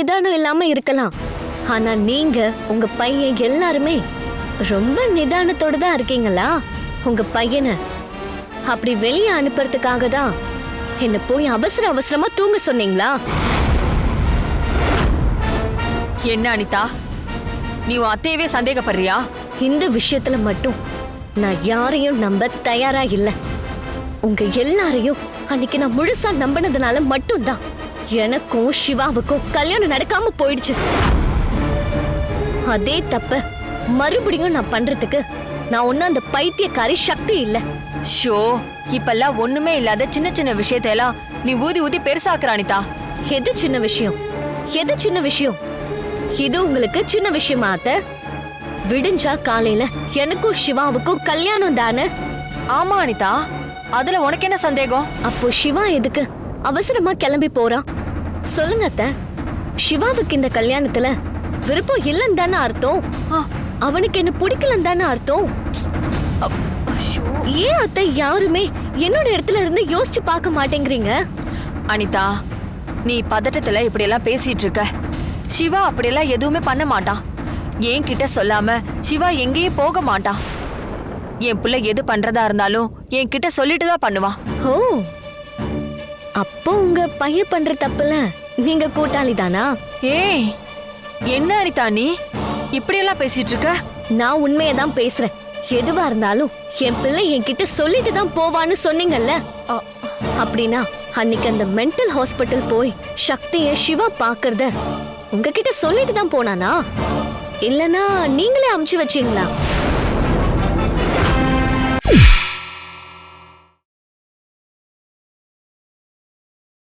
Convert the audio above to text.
நிதானம் இல்லாம இருக்கலாம். ஆனா நீங்க உங்க பையன் எல்லாருமே ரொம்ப நிதானத்தோட தான் இருக்கீங்களா? உங்க பையனை அப்படி வெளியே அனுப்புறதுக்காக தான் என்ன போய் அவசர அவசரமா தூங்க சொன்னீங்களா? என்ன அனிதா? நீ உன் அத்தையவே சந்தேகப்படுறியா? இந்த விஷயத்துல மட்டும் நான் யாரையும் நம்ப தயாரா இல்ல. உங்க எல்லாரையும் அன்னைக்கு நான் முழுசா நம்பினதுனால மட்டும்தான். எனக்கும் சிவாவுக்கும் கல்யாணம் நடக்காம போயிடுச்சு. அதே தப்ப மறுபடியும் நான் பண்றதுக்கு நான் ஒன்னும் அந்த பைத்தியக்காரி சக்தி இல்ல. ஷோ இப்பெல்லாம் ஒண்ணுமே இல்லாத சின்ன சின்ன விஷயத்தையெல்லாம் நீ ஊதி ஊதி பெருசாக்குற அனிதா. எது சின்ன விஷயம்? எது சின்ன விஷயம்? இது உங்களுக்கு சின்ன விஷயமா அத்த? விடிஞ்சா காலையில எனக்கும் சிவாவுக்கும் கல்யாணம் தானே? ஆமா அனிதா. அதுல உனக்கு என்ன சந்தேகம்? அப்போ சிவா எதுக்கு? அவசரமா கிளம்பி போறான். சொல்லுங்க அத்த. சிவாவுக்கு இந்த கல்யாணத்துல விருப்பம் இல்லைன்னு தானே அர்த்தம் அவனுக்கு என்ன பிடிக்கலன்னு தானே அர்த்தம். ஏன் அத்தை யாருமே என்னோட இடத்துல இருந்து யோசிச்சு பார்க்க மாட்டேங்கிறீங்க? அனிதா நீ பதட்டத்துல இப்படியெல்லாம் பேசிட்டு இருக்க. சிவா அப்படியெல்லாம் எதுவுமே பண்ண மாட்டான். என்கிட்ட சொல்லாம சிவா எங்கேயும் போக மாட்டான். என் பிள்ளை எது பண்றதா இருந்தாலும் என்கிட்ட சொல்லிட்டு தான் பண்ணுவான். ஓ. அப்போ உங்க பையன் பண்ற தப்புல நீங்க கூட்டாளி தானா? ஏய் என்ன அனிதா நீ? இப்படியெல்லாம் பேசிட்டு இருக்க? நான் உண்மையை தான் பேசுறேன். எதுவா இருந்தாலும் என் பிள்ளை என்கிட்ட சொல்லிட்டு தான் போவான்னு சொன்னீங்கல்ல? அப்படின்னா அன்னைக்கு அந்த மென்டல் ஹாஸ்பிட்டல் போய் சக்திய சிவா பாக்குறத உங்ககிட்ட சொல்லிட்டு தான் போனானா? இல்லனா நீங்களே அமுச்சு வச்சீங்களா?